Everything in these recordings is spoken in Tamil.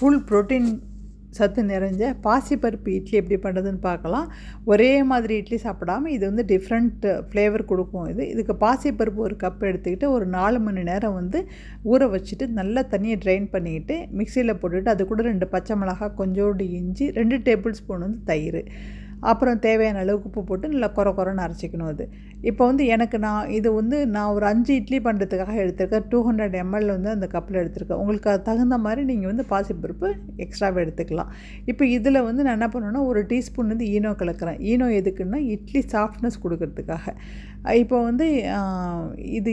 ஃபுல் ப்ரோட்டீன் சத்து நிறைஞ்ச பாசிப்பருப்பு இட்லி எப்படி பண்ணுறதுன்னு பார்க்கலாம். ஒரே மாதிரி இட்லி சாப்பிடாம இது வந்து டிஃப்ரெண்ட் ஃப்ளேவர் கொடுக்கும் இது. இதுக்கு பாசிப்பருப்பு ஒரு கப் எடுத்துக்கிட்டு ஒரு நாலு மணி நேரம் வந்து ஊற வச்சுட்டு நல்லா தண்ணியை ட்ரைன் பண்ணிக்கிட்டு மிக்சியில் போட்டுட்டு அது கூட ரெண்டு பச்சை மிளகாய் கொஞ்சோண்டு இஞ்சி ரெண்டு டேபிள் ஸ்பூன் வந்து தயிர். அப்புறம் தேவையான அளவுக்கு உப்பு போட்டு நல்லா குறை குறைன்னு அரைச்சிக்கணும் அது. இப்போ வந்து எனக்கு நான் இது வந்து நான் ஒரு அஞ்சு இட்லி பண்ணுறதுக்காக எடுத்திருக்கேன். டூ ஹண்ட்ரட் எம்எல் வந்து அந்த கப்பில் எடுத்திருக்கேன். உங்களுக்கு அது தகுந்த மாதிரி நீங்கள் வந்து பாசிப்பருப்பு எக்ஸ்ட்ராவாக எடுத்துக்கலாம். இப்போ இதில் வந்து நான் என்ன பண்ணணுன்னா ஒரு டீஸ்பூன் வந்து ஈனோ கலக்கிறேன். ஈனோ எதுக்குன்னா இட்லி சாஃப்ட்னஸ் கொடுக்கறதுக்காக. இப்போ வந்து இது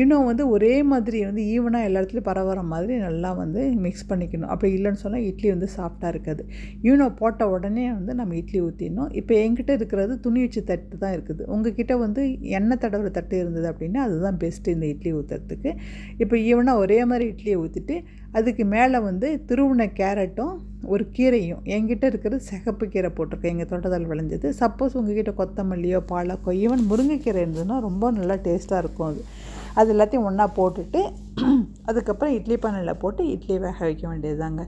ஈனோ வந்து ஒரே மாதிரி வந்து ஈவனாக எல்லா இடத்துலையும் பரவுற மாதிரி நல்லா வந்து மிக்ஸ் பண்ணிக்கணும். அப்படி இல்லைன்னு சொன்னால் இட்லி வந்து சாஃப்டாக இருக்காது. ஈனோ போட்ட உடனே வந்து நம்ம இட்லி ஊற்றிடணும் இப்போ என்கிட்ட இருக்கிறது துணி வச்சு தட்டு தான் இருக்குது. உங்ககிட்ட வந்து எண்ணெய் தடவுற தட்டு இருந்தது அப்படின்னா அதுதான் பெஸ்ட்டு இந்த இட்லி ஊற்றுறதுக்கு இப்போ ஈவனாக ஒரே மாதிரி இட்லியை ஊற்றிட்டு அதுக்கு மேலே வந்து திருவுண கேரட்டும் ஒரு கீரையும். என்கிட்ட இருக்கிறது சிகப்பு கீரை போட்டிருக்கேன். எங்கள் தோட்டத்தில் விளைஞ்சது. சப்போஸ் உங்ககிட்ட கொத்தமல்லியோ பாலக்கோ ஈவன் முருங்கைக்கீரை இருந்ததுன்னா ரொம்ப நல்லா டேஸ்ட்டாக இருக்கும் அது. அது எல்லாத்தையும் ஒன்றா போட்டுட்டு அதுக்கப்புறம் இட்லி பானையில் போட்டு இட்லி வேக வைக்க வேண்டியதுதாங்க.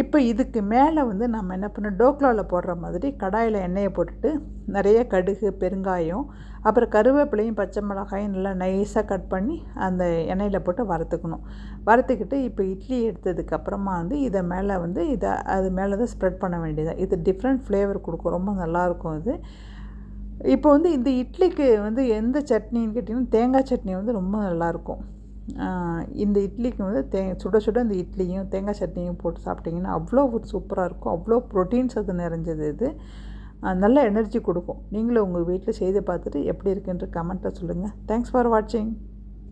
இப்போ இதுக்கு மேலே வந்து நம்ம என்ன பண்ணோம் டோக்லாவில் போடுற மாதிரி கடாயில் எண்ணெயை போட்டுட்டு நிறைய கடுகு பெருங்காயம் அப்புறம் கருவேப்பிலையும் பச்சை மிளகாயும் நல்லா நைஸாக கட் பண்ணி அந்த எண்ணெயில் போட்டு வறுத்துக்கணும். வறுத்துக்கிட்டு இப்போ இட்லி எடுத்ததுக்கப்புறமா வந்து இதை மேலே வந்து இதை அது மேலே தான் ஸ்ப்ரெட் பண்ண வேண்டியதாக இது டிஃப்ரெண்ட் ஃப்ளேவர் கொடுக்கும். ரொம்ப நல்லாயிருக்கும் இது இப்போ வந்து இந்த இட்லிக்கு வந்து எந்த சட்னின்னு கேட்டிங்கன்னா தேங்காய் சட்னி வந்து ரொம்ப நல்லாயிருக்கும். இந்த இட்லிக்கு வந்து தே சுட சுட இந்த இட்லியும் தேங்காய் சட்னியும் போட்டு சாப்பிட்டிங்கன்னா அவ்வளோ ஒரு சூப்பராக இருக்கும். அவ்வளோ ப்ரோட்டீன்ஸ் அது நிறைஞ்சது இது. நல்ல எனர்ஜி கொடுக்கும். நீங்களும் உங்கள் வீட்டில் செய்து பார்த்துட்டு எப்படி இருக்குன்ற கமெண்ட்டில் சொல்லுங்கள் தேங்க்ஸ் ஃபார் வாட்சிங்